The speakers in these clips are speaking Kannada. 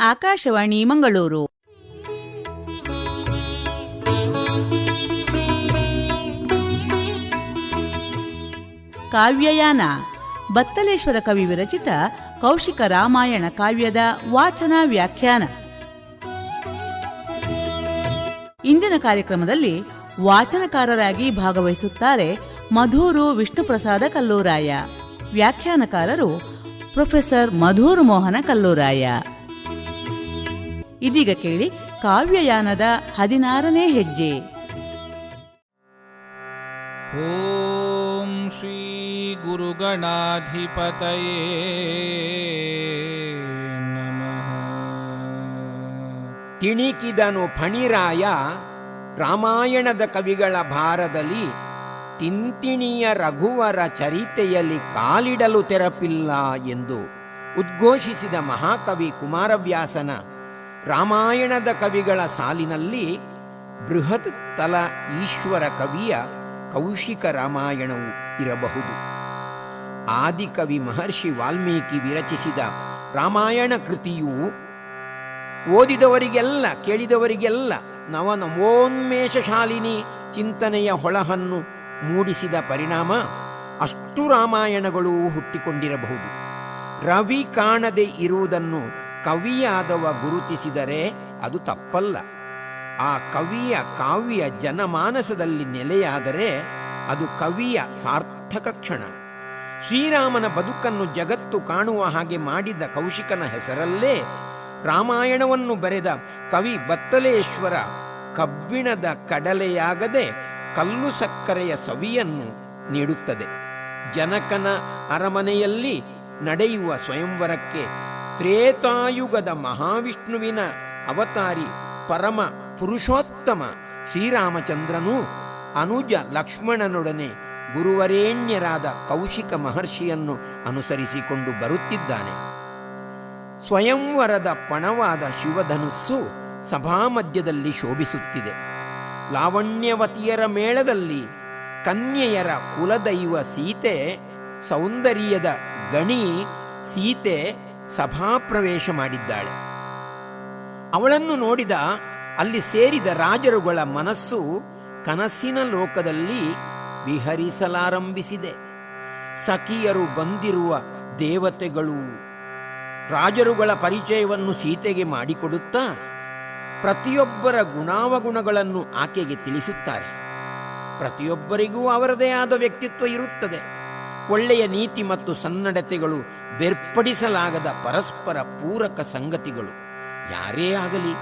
ಆಕಾಶವಾಣಿ ಮಂಗಳೂರು. ಕಾವ್ಯಯಾನ, ಬತ್ತಲೇಶ್ವರ ಕವಿ ವಿರಚಿತ ಕೌಶಿಕ ರಾಮಾಯಣ ಕಾವ್ಯದ ವಾಚನ ವ್ಯಾಖ್ಯಾನ. ಇಂದಿನ ಕಾರ್ಯಕ್ರಮದಲ್ಲಿ ವಾಚನಕಾರರಾಗಿ ಭಾಗವಹಿಸುತ್ತಾರೆ ಮಧೂರು ವಿಷ್ಣುಪ್ರಸಾದ ಕಲ್ಲೂರಾಯ. ವ್ಯಾಖ್ಯಾನಕಾರರು ಪ್ರೊಫೆಸರ್ ಮಧೂರು ಮೋಹನ ಕಲ್ಲೂರಾಯ. ಇದೀಗ ಕೇಳಿ ಕಾವ್ಯಯಾನದ ಹದಿನಾರನೇ ಹೆಜ್ಜೆ. ಓಂ ಶ್ರೀ ಗುರುಗಣಾಧಿಪತಯೇ ನಮಃ. ತಿಣಿಕಿದನು ಫಣಿರಾಯ ರಾಮಾಯಣದ ಕವಿಗಳ ಭಾರದಲ್ಲಿ ತಿಂತಿಣಿಯ ರಘುವರ ಚರಿತೆಯಲ್ಲಿ ಕಾಲಿಡಲು ತೆರಪಿಲ್ಲ ಎಂದು ಉದ್ಘೋಷಿಸಿದ ಮಹಾಕವಿ ಕುಮಾರವ್ಯಾಸನ ರಾಮಾಯಣದ ಕವಿಗಳ ಸಾಲಿನಲ್ಲಿ ಬೃಹತ್ ತಲ ಈಶ್ವರ ಕವಿಯ ಕೌಶಿಕ ರಾಮಾಯಣವು ಇರಬಹುದು. ಆದಿಕವಿ ಮಹರ್ಷಿ ವಾಲ್ಮೀಕಿ ವಿರಚಿಸಿದ ರಾಮಾಯಣ ಕೃತಿಯು ಓದಿದವರಿಗೆಲ್ಲ, ಕೇಳಿದವರಿಗೆಲ್ಲ ನವನವೋನ್ಮೇಷಶಾಲಿನಿ ನವೋನ್ಮೇಷಶಾಲಿನಿ ಚಿಂತನೆಯ ಹೊಳಹನ್ನು ಮೂಡಿಸಿದ ಪರಿಣಾಮ ಅಷ್ಟು ರಾಮಾಯಣಗಳು ಹುಟ್ಟಿಕೊಂಡಿರಬಹುದು. ರವಿ ಕಾಣದೆ ಇರುವುದನ್ನು ಕವಿಯಾದವ ಗುರುತಿಸಿದರೆ ಅದು ತಪ್ಪಲ್ಲ. ಆ ಕವಿಯ ಕಾವ್ಯ ಜನಮಾನಸದಲ್ಲಿ ನೆಲೆಯಾದರೆ ಅದು ಕವಿಯ ಸಾರ್ಥಕ ಕ್ಷಣ. ಶ್ರೀರಾಮನ ಬದುಕನ್ನು ಜಗತ್ತು ಕಾಣುವ ಹಾಗೆ ಮಾಡಿದ ಕೌಶಿಕನ ಹೆಸರಲ್ಲೇ ರಾಮಾಯಣವನ್ನು ಬರೆದ ಕವಿ ಬತ್ತಲೇಶ್ವರ ಕಬ್ಬಿಣದ ಕಡಲೆಯಾಗದೆ ಕಲ್ಲು ಸಕ್ಕರೆಯ ಸವಿಯನ್ನು ನೀಡುತ್ತದೆ. ಜನಕನ ಅರಮನೆಯಲ್ಲಿ ನಡೆಯುವ ಸ್ವಯಂವರಕ್ಕೆ ತ್ರೇತಾಯುಗದ ಮಹಾವಿಷ್ಣುವಿನ ಅವತಾರಿ ಪರಮ ಪುರುಷೋತ್ತಮ ಶ್ರೀರಾಮಚಂದ್ರನು ಅನುಜ ಲಕ್ಷ್ಮಣನೊಡನೆ ಗುರುವರೇಣ್ಯರಾದ ಕೌಶಿಕ ಮಹರ್ಷಿಯನ್ನು ಅನುಸರಿಸಿಕೊಂಡು ಬರುತ್ತಿದ್ದಾನೆ. ಸ್ವಯಂವರದ ಪಣವಾದ ಶಿವಧನುಸ್ಸು ಸಭಾಮಧ್ಯದಲ್ಲಿ ಶೋಭಿಸುತ್ತಿದೆ. ಲಾವಣ್ಯವತಿಯರ ಮೇಳದಲ್ಲಿ ಕನ್ಯೆಯರ ಕುಲದೈವ ಸೀತೆ, ಸೌಂದರ್ಯದ ಗಣಿ, ಸೀತೆ ಸಭಾಪ್ರವೇಶ ಮಾಡಿದ್ದಾಳೆ ಅವಳನ್ನು ನೋಡಿದ ಅಲ್ಲಿ ಸೇರಿದ ರಾಜರುಗಳ ಮನಸ್ಸು ಕನಸಿನ ಲೋಕದಲ್ಲಿ ವಿಹರಿಸಲಾರಂಭಿಸಿದೆ. ಸಖಿಯರು ಬಂದಿರುವ ದೇವತೆಗಳು ರಾಜರುಗಳ ಪರಿಚಯವನ್ನು ಸೀತೆಗೆ ಮಾಡಿಕೊಡುತ್ತಾ ಪ್ರತಿಯೊಬ್ಬರ ಗುಣಾವಗುಣಗಳನ್ನು ಆಕೆಗೆ ತಿಳಿಸುತ್ತಾರೆ. ಪ್ರತಿಯೊಬ್ಬರಿಗೂ ಅವರದೇ ಆದ ವ್ಯಕ್ತಿತ್ವ ಇರುತ್ತದೆ. ಒಳ್ಳೆಯ ನೀತಿ ಮತ್ತು ಸನ್ನಡತೆಗಳು ಬೇರ್ಪಡಿಸಲಾಗದ ಪರಸ್ಪರ ಪೂರಕ ಸಂಗತಿಗಳು. ಯಾರೇ ಆಗಲಿ,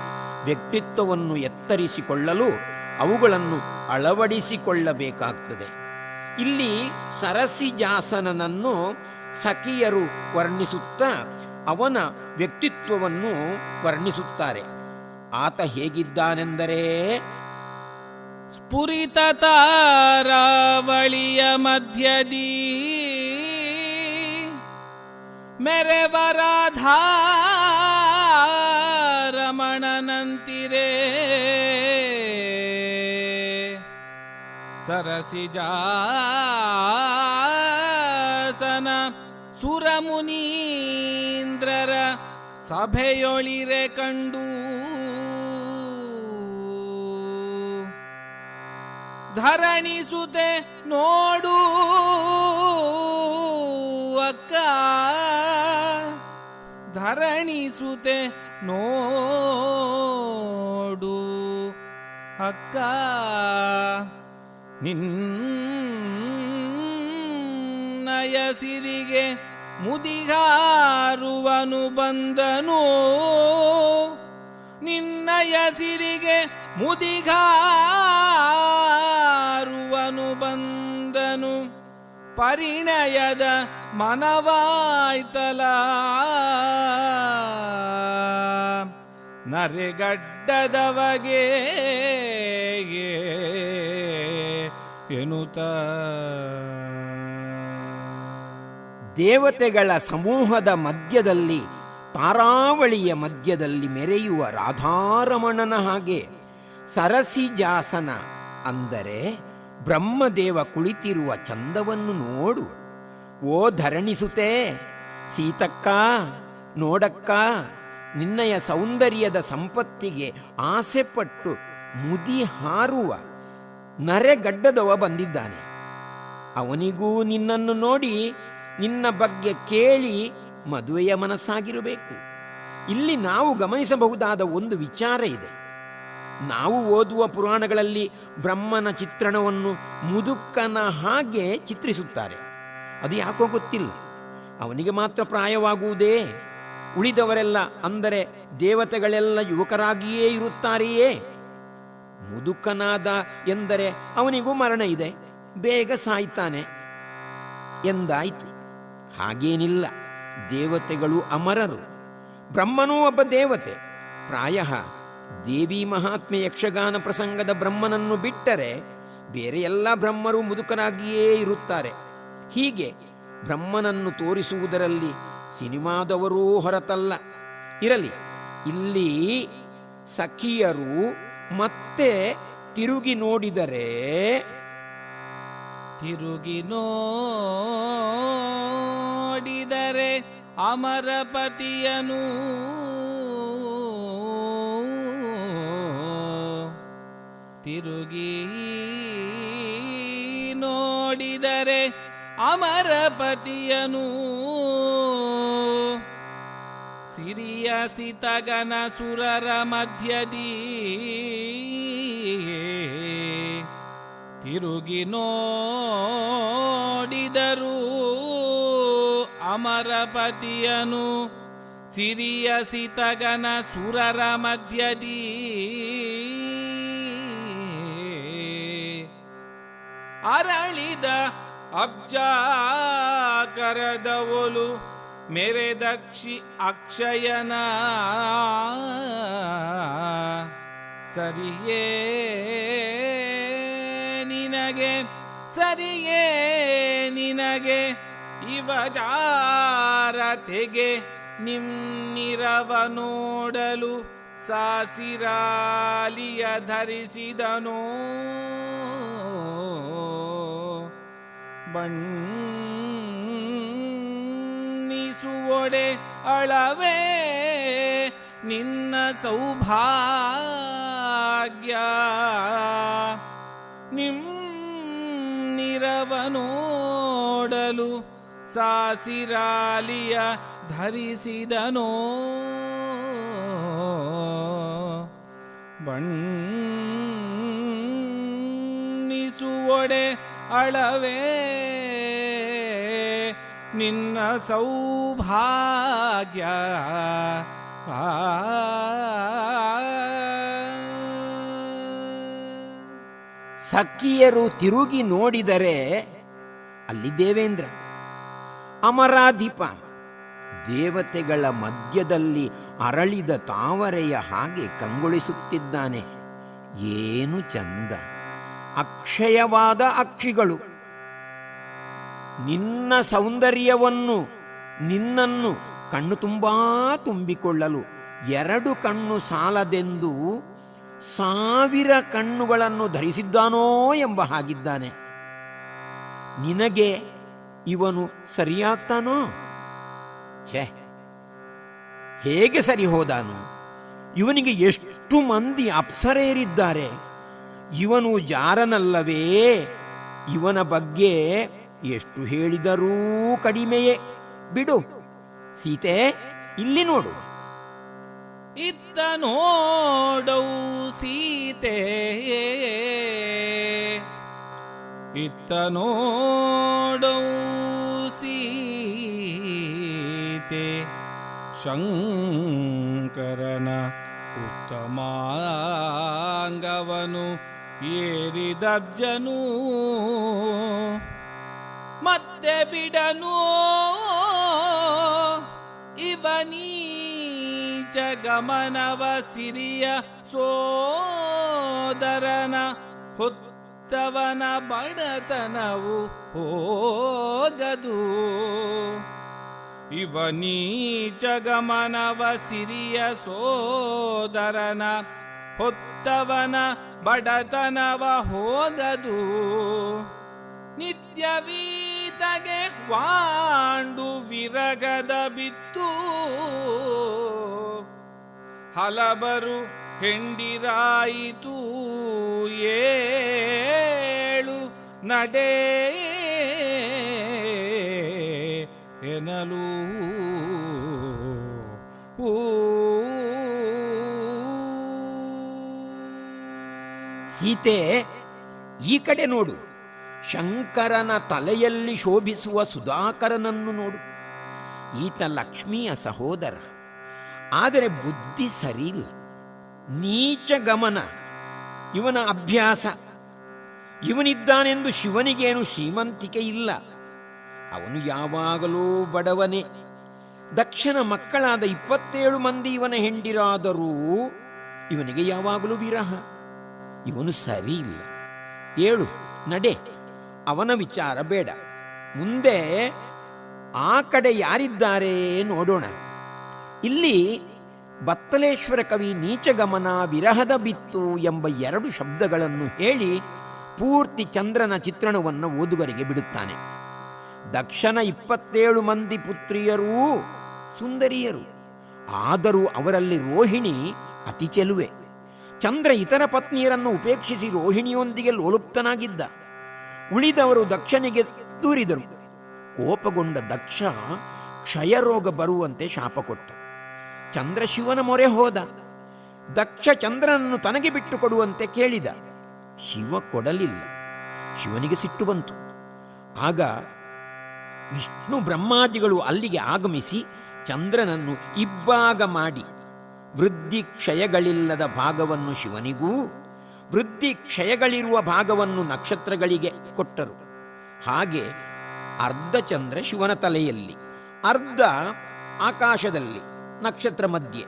ವ್ಯಕ್ತಿತ್ವವನ್ನು ಎತ್ತರಿಸಿಕೊಳ್ಳಲು ಅವುಗಳನ್ನು ಅಳವಡಿಸಿಕೊಳ್ಳಬೇಕಾಗ್ತದೆ. ಇಲ್ಲಿ ಸರಸಿಜಾಸನನನ್ನು ಸಖಿಯರು ವರ್ಣಿಸುತ್ತಾ, ಅವನ ವ್ಯಕ್ತಿತ್ವವನ್ನು ವರ್ಣಿಸುತ್ತಾರೆ. ಆತ ಹೇಗಿದ್ದಾನೆಂದರೆ ಸ್ಫುರಿತತಾರಾವಳಿಯ ಮಧ್ಯದಿ ಮೆರೆವರಾಧಾರಮಣನಂತಿರೇ ಸರಸಿಜಾಸನ ಸುರಮುನೀಂದ್ರರ ಸಭೆಯೊಳಿರೆ ಕಂಡು ಧರಣಿಸುತ್ತೆ ನೋಡು ಧರಣಿಸುತ್ತೆ ನೋಡು. ಅಕ್ಕ ನಿನ್ನಯ ಸಿರಿಗೆ ಮುದಿಗಾರುವನು ಬಂದನು. ನಿನ್ನಯ ಸಿರಿಗೆ ಮುದಿಗಾರುವನು ಬಂದನು ಪರಿಣಯದ ಮನವಾಯ್ತಲ. ನರೆಗಡ್ಡದವಗೆ ಎನ್ನುತ್ತ ದೇವತೆಗಳ ಸಮೂಹದ ಮಧ್ಯದಲ್ಲಿ ತಾರಾವಳಿಯ ಮಧ್ಯದಲ್ಲಿ ಮೆರೆಯುವ ರಾಧಾರಮಣನ ಹಾಗೆ ಸರಸಿಜಾಸನ ಅಂದರೆ ಬ್ರಹ್ಮದೇವ ಕುಳಿತಿರುವ ಚಂದವನ್ನು ನೋಡು. ಓ ಧರಣಿಸುತೆ, ಸೀತಕ್ಕ, ನೋಡಕ್ಕ, ನಿನ್ನಯ ಸೌಂದರ್ಯದ ಸಂಪತ್ತಿಗೆ ಆಸೆಪಟ್ಟು ಮುದಿ ಹಾರುವ ನರೆಗಡ್ಡದವ ಬಂದಿದ್ದಾನೆ. ಅವನಿಗೂ ನಿನ್ನನ್ನು ನೋಡಿ ನಿನ್ನ ಬಗ್ಗೆ ಕೇಳಿ ಮದುವೆಯ ಮನಸ್ಸಾಗಿರಬೇಕು. ಇಲ್ಲಿ ನಾವು ಗಮನಿಸಬಹುದಾದ ಒಂದು ವಿಚಾರ ಇದೆ. ನಾವು ಓದುವ ಪುರಾಣಗಳಲ್ಲಿ ಬ್ರಹ್ಮನ ಚಿತ್ರಣವನ್ನು ಮುದುಕನ ಹಾಗೆ ಚಿತ್ರಿಸುತ್ತಾರೆ. ಅದು ಯಾಕೋ ಗೊತ್ತಿಲ್ಲ. ಅವನಿಗೆ ಮಾತ್ರ ಪ್ರಾಯವಾಗುವುದೇ. ಉಳಿದವರೆಲ್ಲ ಅಂದರೆ ದೇವತೆಗಳೆಲ್ಲ ಯುವಕರಾಗಿಯೇ ಇರುತ್ತಾರೆಯೇ? ಮುದುಕನಾದ ಎಂದರೆ ಅವನಿಗೂ ಮರಣ ಇದೆ. ಬೇಗ ಸಾಯ್ತಾನೆ ಎಂದಾಯಿತು. ಹಾಗೇನಿಲ್ಲ. ದೇವತೆಗಳು ಅಮರರು. ಬ್ರಹ್ಮನೂ ಒಬ್ಬ ದೇವತೆ. ಪ್ರಾಯ ದೇವಿ ಮಹಾತ್ಮೆ ಯಕ್ಷಗಾನ ಪ್ರಸಂಗದ ಬ್ರಹ್ಮನನ್ನು ಬಿಟ್ಟರೆ ಬೇರೆ ಎಲ್ಲ ಬ್ರಹ್ಮರು ಮುದುಕರಾಗಿಯೇ ಇರುತ್ತಾರೆ. ಹೀಗೆ ಬ್ರಹ್ಮನನ್ನು ತೋರಿಸುವುದರಲ್ಲಿ ಸಿನಿಮಾದವರೂ ಹೊರತಲ್ಲ. ಇರಲಿ, ಇಲ್ಲಿ ಸಖಿಯರು ಮತ್ತೆ ತಿರುಗಿ ನೋಡಿದರೆ ತಿರುಗಿ ನೋಡಿದರೆ ಅಮರಪತಿಯನು ತಿರುಗಿ ನೋಡಿದರೆ ಅಮರಪತಿಯನು ಸಿರಿಯ ಸಿತಗನ ಸುರರ ಮಧ್ಯದಿ ತಿರುಗಿ ನೋಡಿದರು ಅಮರಪತಿಯನು ಸಿರಿಯ ಸಿತಗನ ಸುರರ ಮಧ್ಯದಿ ಅರಳಿದ ಅಬ್ಜಾಕರದ ಒಲು ಮೆರೆದಕ್ಷಿ ಅಕ್ಷಯನ ಸರಿಯೇ ನಿನಗೆ ಸರಿಯೇ ನಿನಗೆ ಇವ ಜಾರತೆಗೆ ನಿಮ್ಮಿರವ ನೋಡಲು ಸಾಸಿರಾಲಿಯ ಧರಿಸಿದನು. ಬಣ್ಣಿಸುವೊಡೆ ಅಳವೇ ನಿನ್ನ ಸೌಭಾಗ್ಯ. ನಿರವನೋಡಲು ನೋಡಲು ಸಾಸಿರಾಲಿಯ ಧರಿಸಿದನೋ. ಬಣ್ಣಿಸುವೊಡೆ ಅಳವೇ ನಿನ್ನ ಸೌಭಾಗ್ಯ. ಆ. ಸಖಿಯರು ತಿರುಗಿ ನೋಡಿದರೆ ಅಲ್ಲಿ ದೇವೇಂದ್ರ ಅಮರಾಧಿಪ ದೇವತೆಗಳ ಮಧ್ಯದಲ್ಲಿ ಅರಳಿದ ತಾವರೆಯ ಹಾಗೆ ಕಂಗೊಳಿಸುತ್ತಿದ್ದಾನೆ. ಏನು ಚಂದ. ಅಕ್ಷಯವಾದ ಅಕ್ಷಿಗಳು. ನಿನ್ನ ಸೌಂದರ್ಯವನ್ನು, ನಿನ್ನನ್ನು ಕಣ್ಣು ತುಂಬಾ ತುಂಬಿಕೊಳ್ಳಲು ಎರಡು ಕಣ್ಣು ಸಾಲದೆಂದು ಸಾವಿರ ಕಣ್ಣುಗಳನ್ನು ಧರಿಸಿದ್ದಾನೋ ಎಂಬ ಹಾಗಿದ್ದಾನೆ. ನಿನಗೆ ಇವನು ಸರಿಯಾಗ್ತಾನೋ? ಛೇ ಹೇಗೆ ಸರಿ ಹೋದಾನು. ಇವನಿಗೆ ಎಷ್ಟು ಮಂದಿ ಅಪ್ಸರೆಯರಿದ್ದಾರೆ. ಇವನು ಜಾರನಲ್ಲವೇ. ಇವನ ಬಗ್ಗೆ ಎಷ್ಟು ಹೇಳಿದರೂ ಕಡಿಮೆಯೇ. ಬಿಡು. ಸೀತೆ, ಇಲ್ಲಿ ನೋಡು. ಇತ್ತ ನೋಡೌ ಸೀತೆ. ಇತ್ತ ನೋಡೌ ಸೀತೆ ಶಂಕರನ ಉತ್ತಮಾಂಗವನು ಏರಿದಬ್ಜನು ಮತ್ತೆ ಬಿಡನು ಇವನೀ ಗಮನವ ಸಿರಿಯ ಸೋದರನ ಹುತ್ತವನ ಬಡತನವು ಹೋಗದು. ಇವನೀಚ ಗಮನವ ಸಿರಿಯ ಸೋದರನ, ಹೊತ್ತವನ ಬಡತನವ ಹೋಗದು. ನಿತ್ಯವೀತಗೆ ವಾಂಡು ವಿರಗದ ಬಿತ್ತು. ಹಲಬರು ಹೆಂಡಿರಾಯಿತು ಏಳು ನಡೆ ಎನಲು ಓ. ಸೀತೆ, ಈ ಕಡೆ ನೋಡು. ಶಂಕರನ ತಲೆಯಲ್ಲಿ ಶೋಭಿಸುವ ಸುಧಾಕರನನ್ನು ನೋಡು. ಈತ ಲಕ್ಷ್ಮಿಯ ಸಹೋದರ. ಆದರೆ ಬುದ್ಧಿ ಸರಿಯಿಲ್ಲ. ನೀಚ ಗಮನ. ಇವನ ಅಭ್ಯಾಸ. ಇವನಿದ್ದಾನೆಂದು ಶಿವನಿಗೇನು ಶ್ರೀಮಂತಿಕೆ ಇಲ್ಲ. ಅವನು ಯಾವಾಗಲೂ ಬಡವನೇ. ದಕ್ಷನ ಮಕ್ಕಳಾದ ಇಪ್ಪತ್ತೇಳು ಮಂದಿ ಇವನ ಹೆಂಡಿರಾದರೂ ಇವನಿಗೆ ಯಾವಾಗಲೂ ವಿರಹ. ಇವನು ಸರಿ ಇಲ್ಲ. ಏಳು, ನಡೆ, ಅವನ ವಿಚಾರ ಬೇಡ. ಮುಂದೆ ಆ ಕಡೆ ಯಾರಿದ್ದಾರೆ ನೋಡೋಣ. ಇಲ್ಲಿ ಬತ್ತಲೇಶ್ವರ ಕವಿ ನೀಚಗಮನ ವಿರಹದ ಬಿತ್ತು ಎಂಬ ಎರಡು ಶಬ್ದಗಳನ್ನು ಹೇಳಿ ಪೂರ್ತಿ ಚಂದ್ರನ ಚಿತ್ರಣವನ್ನು ಓದುಗರಿಗೆ ಬಿಡುತ್ತಾನೆ. ದಕ್ಷನ ಇಪ್ಪತ್ತೇಳು ಮಂದಿ ಪುತ್ರಿಯರೂ ಸುಂದರಿಯರು. ಆದರೂ ಅವರಲ್ಲಿ ರೋಹಿಣಿ ಅತಿ ಚೆಲುವೆ. ಚಂದ್ರ ಇತರ ಪತ್ನಿಯರನ್ನು ಉಪೇಕ್ಷಿಸಿ ರೋಹಿಣಿಯೊಂದಿಗೆ ಲೋಲುಪ್ತನಾಗಿದ್ದ. ಉಳಿದವರು ದಕ್ಷನಿಗೆ ದೂರಿದರು. ಕೋಪಗೊಂಡ ದಕ್ಷ ಕ್ಷಯರೋಗ ಬರುವಂತೆ ಶಾಪ ಕೊಟ್ಟ. ಚಂದ್ರ ಶಿವನ ಮೊರೆ ಹೋದ. ದಕ್ಷ ಚಂದ್ರನನ್ನು ತನಗೆ ಬಿಟ್ಟು ಕೊಡುವಂತೆ ಕೇಳಿದ. ಶಿವ ಕೊಡಲಿಲ್ಲ. ಶಿವನಿಗೆ ಸಿಟ್ಟು ಬಂತು. ಆಗ ವಿಷ್ಣು ಬ್ರಹ್ಮಾದಿಗಳು ಅಲ್ಲಿಗೆ ಆಗಮಿಸಿ ಚಂದ್ರನನ್ನು ಇಬ್ಬಾಗ ಮಾಡಿ ವೃದ್ಧಿ ಕ್ಷಯಗಳಿಲ್ಲದ ಭಾಗವನ್ನು ಶಿವನಿಗೂ, ವೃದ್ಧಿ ಕ್ಷಯಗಳಿರುವ ಭಾಗವನ್ನು ನಕ್ಷತ್ರಗಳಿಗೆ ಕೊಟ್ಟರು. ಹಾಗೆ ಅರ್ಧ ಚಂದ್ರ ಶಿವನ ತಲೆಯಲ್ಲಿ, ಅರ್ಧ ಆಕಾಶದಲ್ಲಿ, ನಕ್ಷತ್ರ ಮಧ್ಯೆ.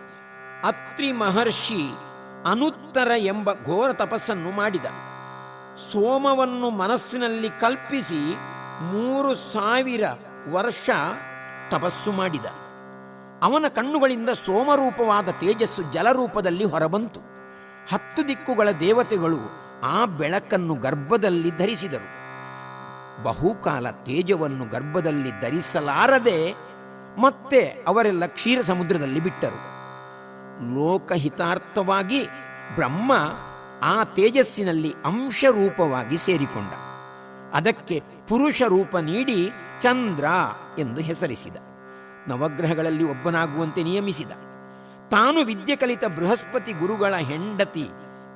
ಅತ್ರಿ ಮಹರ್ಷಿ ಅನುತ್ತರ ಎಂಬ ಘೋರ ತಪಸ್ಸನ್ನು ಮಾಡಿದ. ಸೋಮವನ್ನು ಮನಸ್ಸಿನಲ್ಲಿ ಕಲ್ಪಿಸಿ ಮೂರು ಸಾವಿರ ವರ್ಷ ತಪಸ್ಸು ಮಾಡಿದ. ಅವನ ಕಣ್ಣುಗಳಿಂದ ಸೋಮರೂಪವಾದ ತೇಜಸ್ಸು ಜಲರೂಪದಲ್ಲಿ ಹೊರಬಂತು. ಹತ್ತು ದಿಕ್ಕುಗಳ ದೇವತೆಗಳು ಆ ಬೆಳಕನ್ನು ಗರ್ಭದಲ್ಲಿ ಧರಿಸಿದರು. ಬಹುಕಾಲ ತೇಜವನ್ನು ಗರ್ಭದಲ್ಲಿ ಧರಿಸಲಾರದೆ ಮತ್ತೆ ಅವರೆಲ್ಲ ಕ್ಷೀರ ಸಮುದ್ರದಲ್ಲಿ ಬಿಟ್ಟರು. ಲೋಕಹಿತಾರ್ಥವಾಗಿ ಬ್ರಹ್ಮ ಆ ತೇಜಸ್ಸಿನಲ್ಲಿ ಅಂಶರೂಪವಾಗಿ ಸೇರಿಕೊಂಡ. ಅದಕ್ಕೆ ಪುರುಷ ರೂಪ ನೀಡಿ ಚಂದ್ರ ಎಂದು ಹೆಸರಿಸಿದ. ನವಗ್ರಹಗಳಲ್ಲಿ ಒಬ್ಬನಾಗುವಂತೆ ನಿಯಮಿಸಿದ. ತಾನು ವಿದ್ಯೆ ಕಲಿತ ಬೃಹಸ್ಪತಿ ಗುರುಗಳ ಹೆಂಡತಿ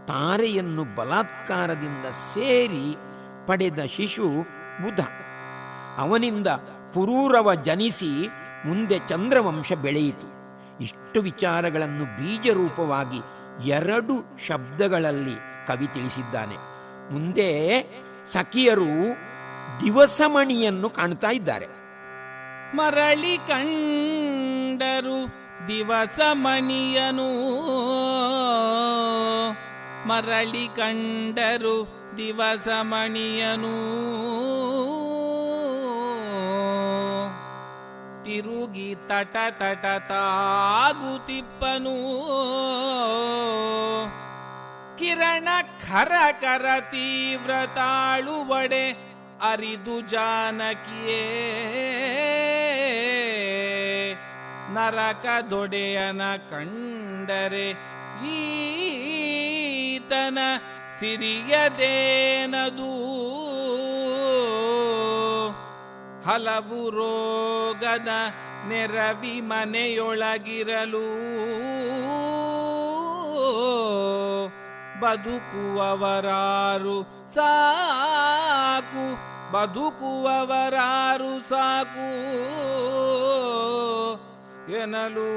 ತಾರೆಯನ್ನು ಬಲಾತ್ಕಾರದಿಂದ ಸೇರಿ ಪಡೆದ ಶಿಶು ಬುಧ. ಅವನಿಂದ ಪುರೂರವ ಜನಿಸಿ ಮುಂದೆ ಚಂದ್ರವಂಶ ಬೆಳೆಯಿತು. ಇಷ್ಟು ವಿಚಾರಗಳನ್ನು ಬೀಜರೂಪವಾಗಿ ಎರಡು ಶಬ್ದಗಳಲ್ಲಿ ಕವಿ ತಿಳಿಸಿದ್ದಾನೆ. ಮುಂದೆ ಸಖಿಯರು ದಿವಸಮಣಿಯನ್ನು ಕಾಣ್ತಾ ಇದ್ದಾರೆ. ಮರಳಿ ಕಂಡರು ದಿವಸ ಮಣಿಯನು ಮರಳಿ ಕಂಡರು ದಿವಸ ಮಣಿಯನು ತಿರುಗಿ ತಟ ತಟ ತಾಗುತಿಪ್ಪನು ಕಿರಣ ಖರ ಕರ ತೀವ್ರ ಅರಿದು ಜಾನಕಿಯೇ. ನರಕ ದೊಡೆಯನ ಕಂಡರೆ ಈತನ ಸಿರಿಯದೇನದು? ಹಲವು ರೋಗದ ನೆರವಿ ಮನೆಯೊಳಗಿರಲು. ಬದುಕುವವರಾರು ಸಾಕು ಬದುಕುವವರಾರು ಸಾಕು ಎನಲು.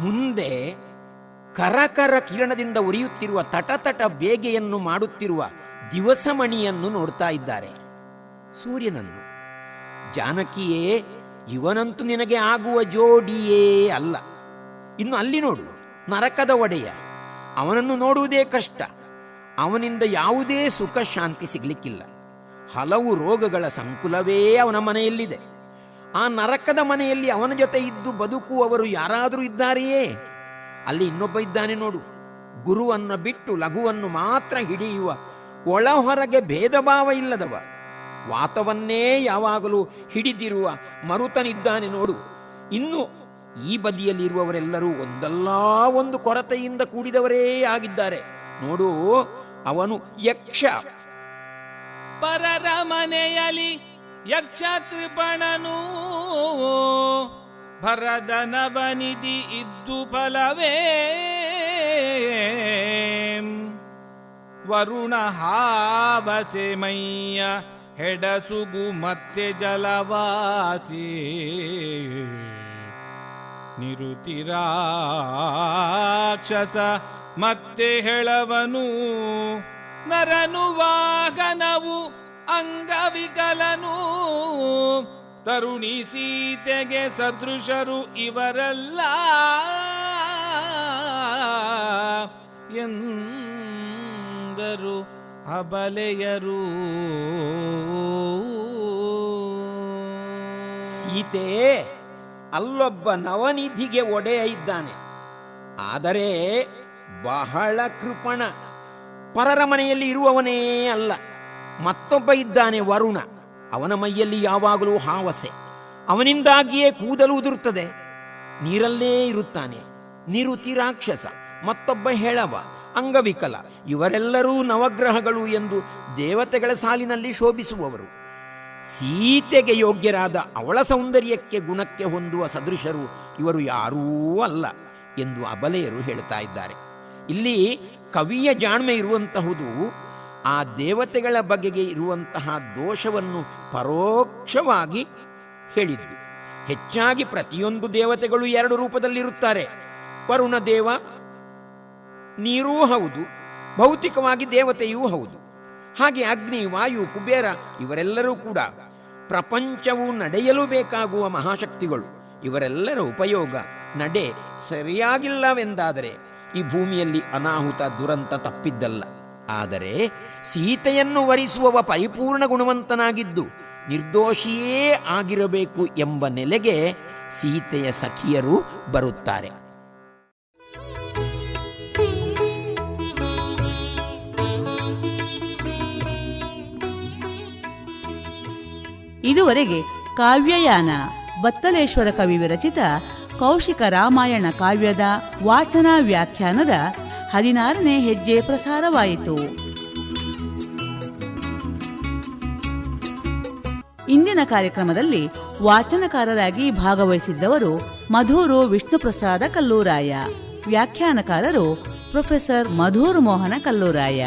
ಮುಂದೆ ಕರಕರ ಕಿರಣದಿಂದ ಉರಿಯುತ್ತಿರುವ ತಟತಟ ಬೇಗೆಯನ್ನು ಮಾಡುತ್ತಿರುವ ದಿವಸಮಣಿಯನ್ನು ನೋಡ್ತಾ ಇದ್ದಾರೆ. ಸೂರ್ಯನನ್ನು. ಜಾನಕಿಯೇ, ಇವನಂತೂ ನಿನಗೆ ಆಗುವ ಜೋಡಿಯೇ ಅಲ್ಲ. ಇನ್ನು ಅಲ್ಲಿ ನೋಡು, ನರಕದ ಒಡೆಯ. ಅವನನ್ನು ನೋಡುವುದೇ ಕಷ್ಟ. ಅವನಿಂದ ಯಾವುದೇ ಸುಖ ಶಾಂತಿ ಸಿಗಲಿಕ್ಕಿಲ್ಲ. ಹಲವು ರೋಗಗಳ ಸಂಕುಲವೇ ಅವನ ಮನೆಯಲ್ಲಿದೆ. ಆ ನರಕದ ಮನೆಯಲ್ಲಿ ಅವನ ಜೊತೆ ಇದ್ದು ಬದುಕುವವರು ಯಾರಾದರೂ ಇದ್ದಾರೆಯೇ? ಅಲ್ಲಿ ಇನ್ನೊಬ್ಬ ಇದ್ದಾನೆ ನೋಡು. ಗುರುವನ್ನು ಬಿಟ್ಟು ಲಘುವನ್ನು ಮಾತ್ರ ಹಿಡಿಯುವ ಒಳ ಹೊರಗೆ ಭೇದ ಭಾವ ಇಲ್ಲದವ. ವಾತವನ್ನೇ ಯಾವಾಗಲೂ ಹಿಡಿದಿರುವ ಮರುತನಿದ್ದಾನೆ ನೋಡು. ಇನ್ನು ಈ ಬದಿಯಲ್ಲಿರುವವರೆಲ್ಲರೂ ಒಂದಲ್ಲ ಒಂದು ಕೊರತೆಯಿಂದ ಕೂಡಿದವರೇ ಆಗಿದ್ದಾರೆ. ನೋಡು, ಅವನು ಯಕ್ಷ. ಪರರ ಮನೆಯಲ್ಲಿ ಯಕ್ಷ ಕೃಪಣನು ಭರದನವನಿಧಿ ಇದ್ದು ಫಲವೇ. ವರುಣ ಹಾವಸೆ ಮೈಯ ಹೆಡಸುಗು ಮತ್ತೆ ಜಲವಾಸಿ. ನಿರುತಿರಾಕ್ಷಸ ಮತ್ತೆ ಹೆಳವನು ನರನು ವಾಗನವು ಅಂಗವಿಕಲನು ತರುಣಿ ಸೀತೆಗೆ ಸದೃಶರು ಇವರಲ್ಲ. ಎಂದರು ಅಬಲೆಯರು ಸೀತೆ ಅಲ್ಲೊಬ್ಬ ನವನಿಧಿಗೆ ಒಡೆಯ ಇದ್ದಾನೆ. ಆದರೆ ಬಹಳ ಕೃಪಣ. ಪರರ ಮನೆಯಲ್ಲಿ ಇರುವವನೇ ಅಲ್ಲ. ಮತ್ತೊಬ್ಬ ಇದ್ದಾನೆ ವರುಣ. ಅವನ ಮೈಯಲ್ಲಿ ಯಾವಾಗಲೂ ಹಾವಸೆ. ಅವನಿಂದಾಗಿಯೇ ಕೂದಲು ಉದುರುತ್ತದೆ. ನೀರಲ್ಲೇ ಇರುತ್ತಾನೆ. ನಿರುತಿ ರಾಕ್ಷಸ, ಮತ್ತೊಬ್ಬ ಹೆಳವ, ಅಂಗವಿಕಲ, ಇವರೆಲ್ಲರೂ ನವಗ್ರಹಗಳು ಎಂದು ದೇವತೆಗಳ ಸಾಲಿನಲ್ಲಿ ಶೋಭಿಸುವವರು. ಸೀತೆಗೆ ಯೋಗ್ಯರಾದ ಅವಳ ಸೌಂದರ್ಯಕ್ಕೆ ಗುಣಕ್ಕೆ ಹೊಂದುವ ಸದೃಶರು ಇವರು ಯಾರೂ ಅಲ್ಲ ಎಂದು ಅಬಲೆಯರು ಹೇಳ್ತಾ ಇದ್ದಾರೆ. ಇಲ್ಲಿ ಕವಿಯ ಜಾಣ್ಮೆ ಇರುವಂತಹುದು ಆ ದೇವತೆಗಳ ಬಗೆಗೆ ಇರುವಂತಹ ದೋಷವನ್ನು ಪರೋಕ್ಷವಾಗಿ ಹೇಳಿದ್ದು. ಹೆಚ್ಚಾಗಿ ಪ್ರತಿಯೊಂದು ದೇವತೆಗಳು ಎರಡು ರೂಪದಲ್ಲಿರುತ್ತಾರೆ. ವರುಣ ದೇವ ನೀರೂ ಹೌದು, ಭೌತಿಕವಾಗಿ ದೇವತೆಯೂ ಹೌದು. ಹಾಗೆ ಅಗ್ನಿ, ವಾಯು, ಕುಬೇರ ಇವರೆಲ್ಲರೂ ಕೂಡ ಪ್ರಪಂಚವು ನಡೆಯಲು ಬೇಕಾಗುವ ಮಹಾಶಕ್ತಿಗಳು. ಇವರೆಲ್ಲರ ಉಪಯೋಗ ನಡೆ ಸರಿಯಾಗಿಲ್ಲವೆಂದಾದರೆ ಈ ಭೂಮಿಯಲ್ಲಿ ಅನಾಹುತ, ದುರಂತ ತಪ್ಪಿದ್ದಲ್ಲ. ಆದರೆ ಸೀತೆಯನ್ನು ವರಿಸುವವ ಪರಿಪೂರ್ಣ ಗುಣವಂತನಾಗಿದ್ದು ನಿರ್ದೋಷಿಯೇ ಆಗಿರಬೇಕು ಎಂಬ ನೆಲೆಗೆ ಸೀತೆಯ ಸಖಿಯರು ಬರುತ್ತಾರೆ. ಇದುವರೆಗೆ ಕಾವ್ಯಯಾನ ಬತ್ತಲೇಶ್ವರ ಕವಿ ವಿರಚಿತ ಕೌಶಿಕ ರಾಮಾಯಣ ಕಾವ್ಯದ ವಾಚನ ವ್ಯಾಖ್ಯಾನದ ಹದಿನಾರನೇ ಹೆಜ್ಜೆ ಪ್ರಸಾರವಾಯಿತು. ಇಂದಿನ ಕಾರ್ಯಕ್ರಮದಲ್ಲಿ ವಾಚನಕಾರರಾಗಿ ಭಾಗವಹಿಸಿದ್ದವರು ಮಧೂರು ವಿಷ್ಣುಪ್ರಸಾದ ಕಲ್ಲೂರಾಯ, ವ್ಯಾಖ್ಯಾನಕಾರರು ಪ್ರೊಫೆಸರ್ ಮಧೂರು ಮೋಹನ ಕಲ್ಲೂರಾಯ.